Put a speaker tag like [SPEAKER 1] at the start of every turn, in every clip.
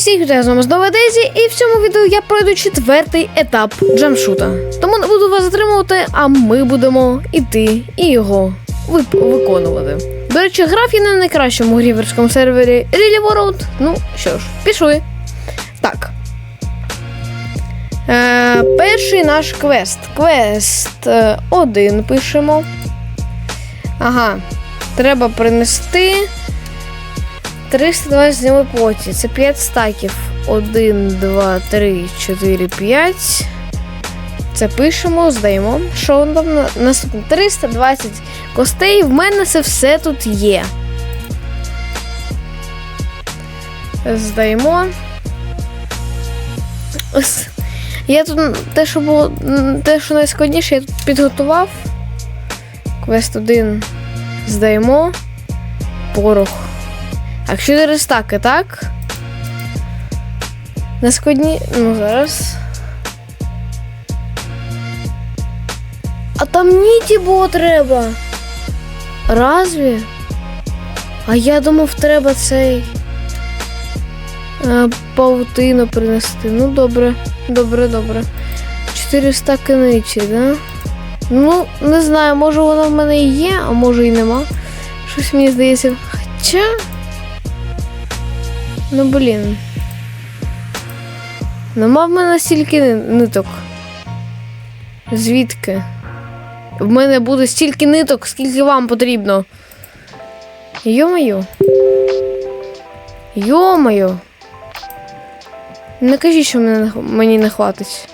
[SPEAKER 1] Усіх вітаю з вами знову Дезі, і в цьому відео я пройду четвертий етап джамшута. Тому не буду вас затримувати, а ми будемо іти і його виконувати. До речі, грав я на найкращому гріверському сервері Really World. Ну що ж, пішли. Так. Е, перший наш квест. Квест 1 пишемо. Ага. Треба принести 320 зняли плоті. Це 5 стаків. 1, 2, 3, 4, 5. Це пишемо, здаємо. Що там на- наступне? 320 костей. В мене це все тут є. Здаємо. Я тут те, що було те, що найскладніше, я тут підготував. Квест 1 здаємо. Порох. Так, 4 стаки, так? На складні. Ну, зараз. А там ніті було треба. Разві? А я думав, треба цей. А, паутину принести. Ну, добре, добре, добре. 4 стаки ниті, да? Ну, не знаю, може воно в мене і є, а може і нема. Щось мені здається. Хоча. Ну блін. Нема в мене стільки ниток. Звідки? В мене буде стільки ниток, скільки вам потрібно. Йо-моє. Йо-моє. Не кажіть, що мене, не мені не хватить.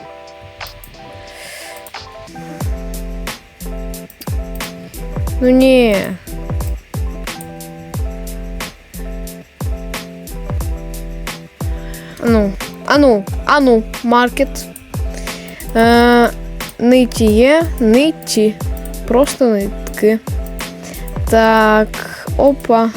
[SPEAKER 1] Ну ні. Ану, ану, ану, маркет. Е, ниті є, ниті. Просто нитки. Так, опа.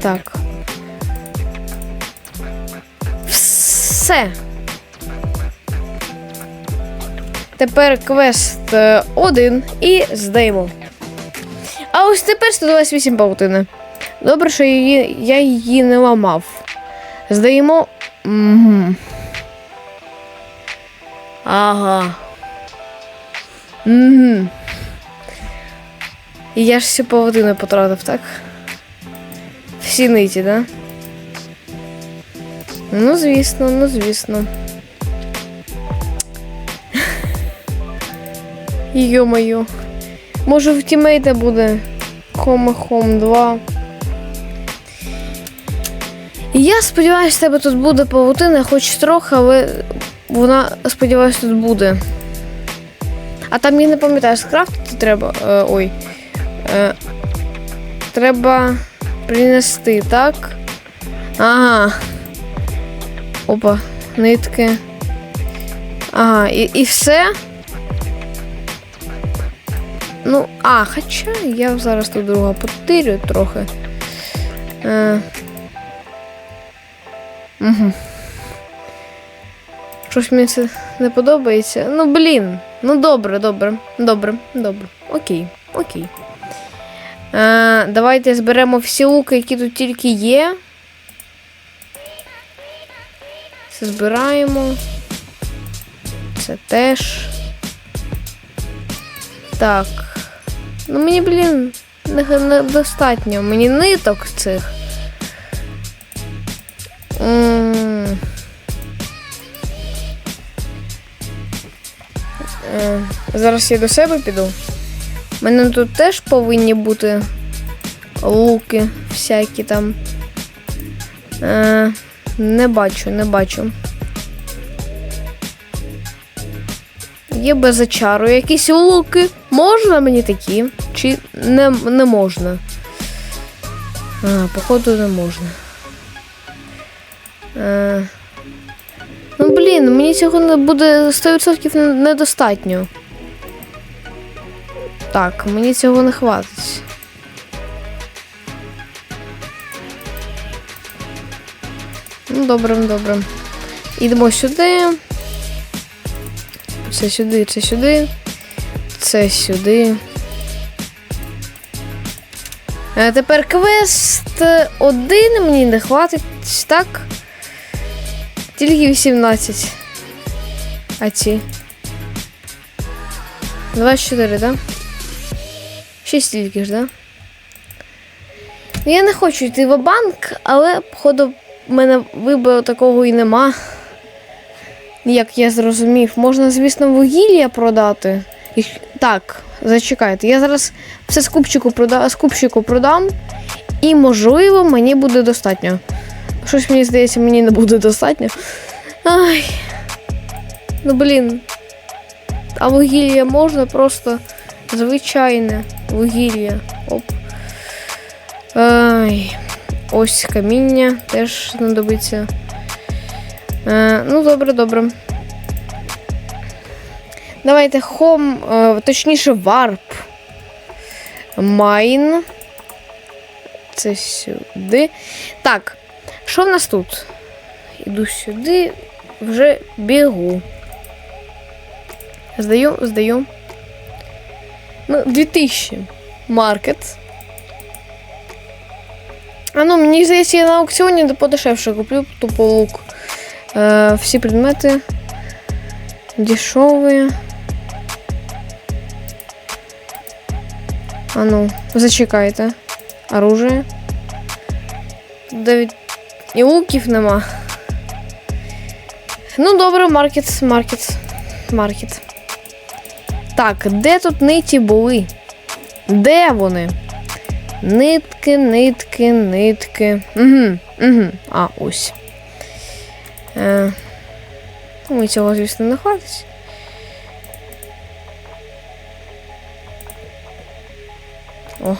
[SPEAKER 1] Так. Все. Тепер квест 1 і здаємо. А ось тепер 128 паутини. Добре, що її, я її не ламав. Здаємо. Угу. Ага. Угу. Я ж всі паутини потратив, так? Всі ниті, да? Ну, звісно, ну звісно. Йо-моє. Може в тімейта буде Home 2. І я сподіваюся, в тебе тут буде павутина, хоч трохи, але вона, сподіваюся, тут буде. А там я не пам'ятаю, скрафтити треба. Е, ой. Е, треба принести, так? Ага. Опа, нитки. Ага, і, і все. Ну, а, хоча я зараз тут друга потирю трохи. Е, угу. Щось мені це не подобається. Ну, блін. Ну добре, добре, добре, добре. Окей, окей. Е, давайте зберемо всі луки, які тут тільки є. Це збираємо. Це теж. Так. Ну мені, блін, не- недостатньо. Мені ниток цих. Е, Зараз я до себе піду. У мене тут теж повинні бути луки всякі там. Е, не бачу, не бачу. Є без очару якісь луки. Можна мені такі? Чи не, не можна? А, походу не можна. Е, ну, блін, мені цього не буде 100% недостатньо. Так, мені цього не хватить. Ну, добре, добре. Ідемо сюди. Це сюди, це сюди. Це сюди. Е, тепер квест один мені не хватить, так? Тільки 18. А ці. 24, так? Да? Ще стільки ж? Да? Я не хочу йти в банк, але, походу, в мене вибору такого і нема. Як я зрозумів, можна, звісно, вугілля продати. Так, зачекайте. Я зараз все скупчику, прода... скупщику продам, і, можливо, мені буде достатньо. Щось мені здається, мені не буде достатньо. Ай. Ну блін. А вугілля можна просто звичайне вугілля. Оп. Ай. Ось каміння теж знадобиться. Е, ну, добре, добре. Давайте хом, е, точніше, варп. Майн. Це сюди. Так, що в нас тут? Іду сюди, вже бігу. Здаю, здаю. Ну, 2000. Маркет. А ну, мені здається, я на аукціоні подешевше куплю тупо лук. Е, всі предмети. Дешевые. А ну, зачекайте. Оружие. Навіть і луків нема. Ну, добре, маркет, маркет, маркет. Так, де тут ниті були? Де вони? Нитки, нитки, нитки. Угу, угу. А, ось. Е, ми цього, звісно, не хватить. О.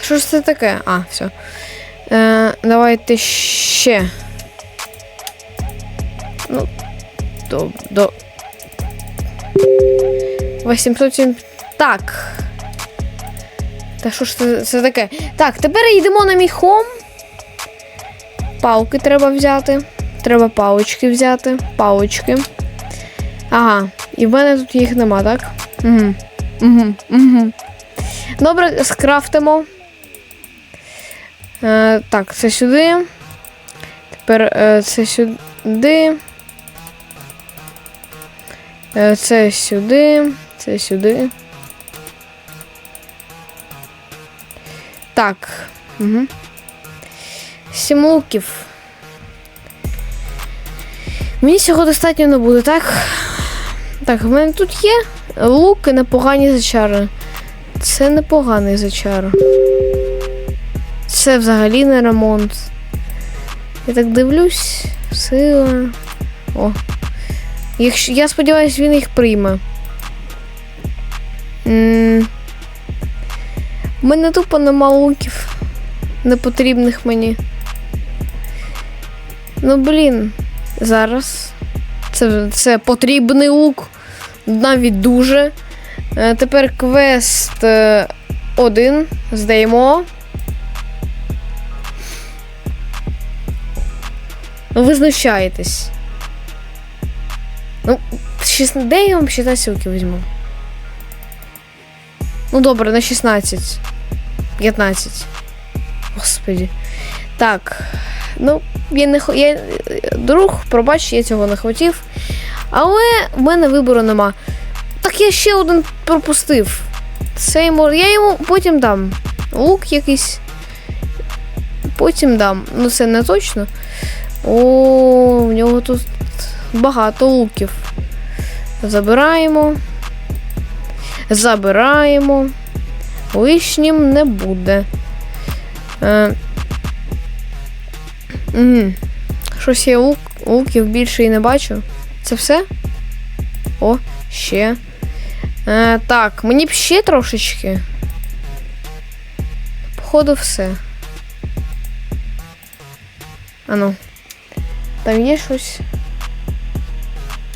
[SPEAKER 1] Що ж це таке? А, все. Е, давайте ще. Ну, до, до. 800. Так. Та що ж це, це таке? Так, тепер йдемо на мій хом. Палки треба взяти. Треба палочки взяти. Палочки. Ага, і в мене тут їх нема, так? Угу. Угу. Угу. Добре, скрафтимо. Е, так, це сюди. Тепер е, це сюди. Е, це сюди. Це сюди. Так. Угу. Сім луків. Мені цього достатньо не буде, так? Так, в мене тут є луки непогані зачари. Це непоганий зачар. Це взагалі не ремонт. Я так дивлюсь. Сила. О. Якщо, я сподіваюся, він їх прийме. У мене тупо нема луків. Непотрібних мені. Ну, блін, зараз. Це, це потрібний лук. Навіть дуже. Е, тепер квест е, один. Здаємо. Ну, ви знущаєтесь. Ну, 16, де я вам 16 луків візьму? Ну, добре, на 16. 15. Господи. Так. Ну, я не я... Друг, пробач, я цього не хотів. Але в мене вибору нема. Так я ще один пропустив. Це йому. Я йому потім дам. Лук якийсь. Потім дам. Ну, це не точно. О, в нього тут багато луків. Забираємо. Забираємо. Лишнім не буде. Е, угу. Щось я лук, луків більше і не бачу. Це все? О, ще. Е, так, мені б ще трошечки. Походу, все. Ану. Там є щось.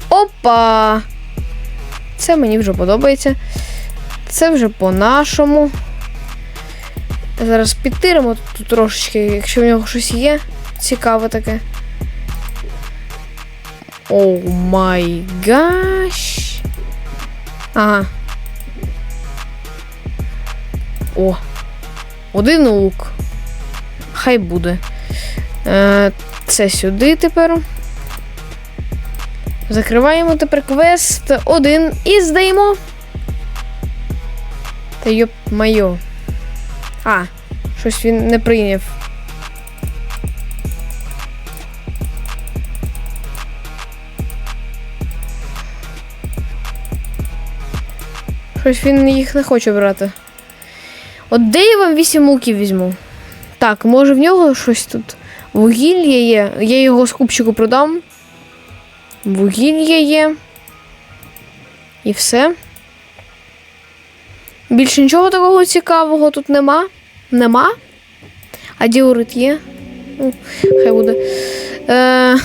[SPEAKER 1] Опа! Це мені вже подобається. Це вже по-нашому. Зараз підтиримо тут трошечки, якщо в нього щось є. Цікаве таке. Оу май гаш. Ага. О. Один лук. Хай буде. Е, це сюди тепер. Закриваємо тепер квест один і здаємо. Та йоп майо. А, щось він не прийняв. Щось він їх не хоче брати. От де я вам вісім луків візьму? Так, може в нього щось тут. Вугілля є. Я його з купчику продам. Вугілля є. І все. Більше нічого такого цікавого тут нема. Нема. А діорит є. Ну, хай буде. Е,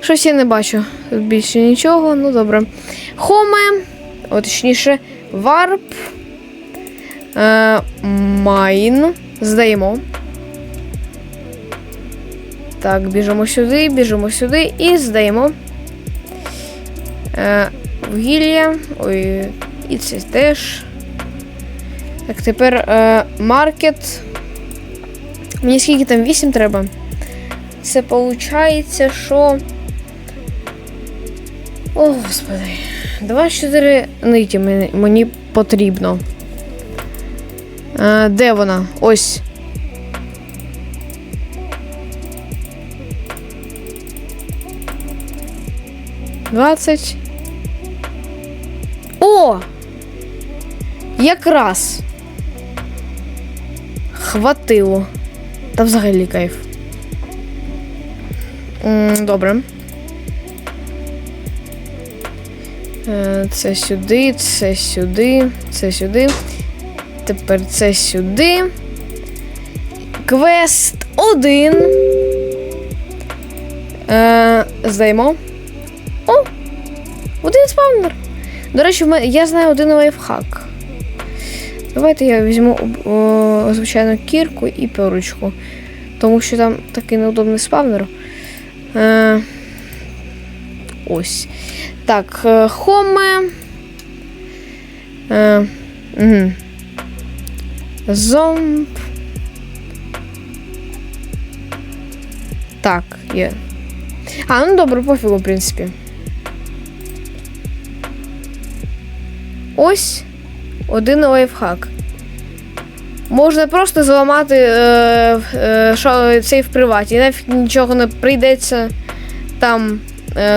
[SPEAKER 1] щось я не бачу. Тут більше нічого. Ну добре. Хоме. О, точніше, варп. Е, майн. Здаємо. Так, біжимо сюди, біжимо сюди і здаємо. Е, вугілля. Ой, і це теж. Так, тепер е, маркет. Мені скільки там 8 треба? Це виходить, що. О, господи. 24 ниті мені, потрібно. Е, де вона? Ось. Двадцять. О! Якраз. Хватило. Та взагалі кайф. Добре. Це сюди, це сюди, це сюди. Тепер це сюди. Квест один. Е, здаємо. О! Один спавнер. До речі, я знаю один лайфхак. Давайте я візьму о, звичайно кірку і перучку. Тому що там такий неудобний спавнер. Е, ось. Так, е, хоме. Зомб. Так, є. А, ну добре, пофігу, в принципі. Ось один лайфхак. Можна просто зламати е, е, цей в приваті. І нафіг нічого не прийдеться там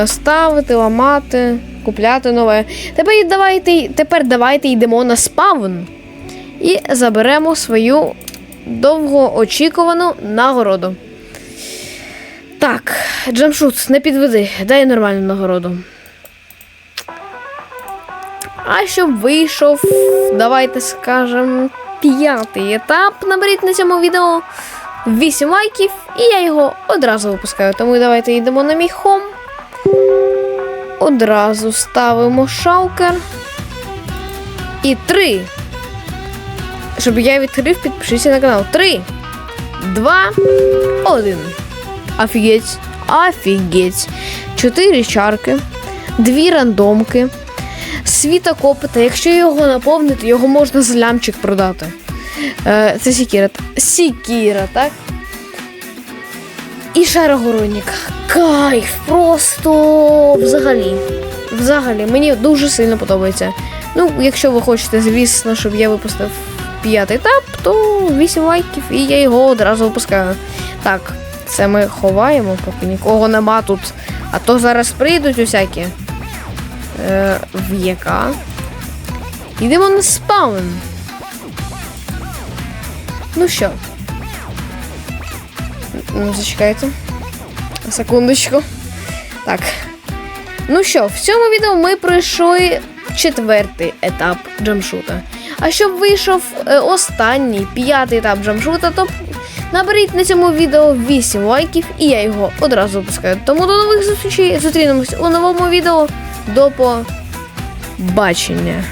[SPEAKER 1] ставити, ламати, купляти нове. Тепер давайте, тепер давайте йдемо на спавн і заберемо свою довгоочікувану нагороду. Так, Джамшут, не підведи, дай нормальну нагороду. А щоб вийшов, давайте скажемо, п'ятий етап. Наберіть на цьому відео 8 лайків, і я його одразу випускаю. Тому давайте йдемо на мій хом. Одразу ставимо шалкер. І 3. Щоб я відкрив, підпишіться на канал. 3, 2, 1. Офігеть. Офігеть. 4 чарки, 2 рандомки. Світокоп, та якщо його наповнити, його можна за лямчик продати. Е, це Сікіра. Сікіра, так? І шарогоронник. Кайф! Просто взагалі. Взагалі, мені дуже сильно подобається. Ну, якщо ви хочете, звісно, щоб я випустив п'ятий етап, то 8 лайків і я його одразу випускаю. Так, це ми ховаємо, поки нікого нема тут. А то зараз прийдуть усякі е, в ЄК. Йдемо на спаун. Ну що? Зачекайте. Секундочку. Так. Ну що, в цьому відео ми пройшли четвертий етап джамшута. А щоб вийшов е, останній п'ятий етап джамшута, то наберіть на цьому відео 8 лайків, і я його одразу випускаю. Тому до нових зустрічей. Зустрінемось у новому відео. До побачення.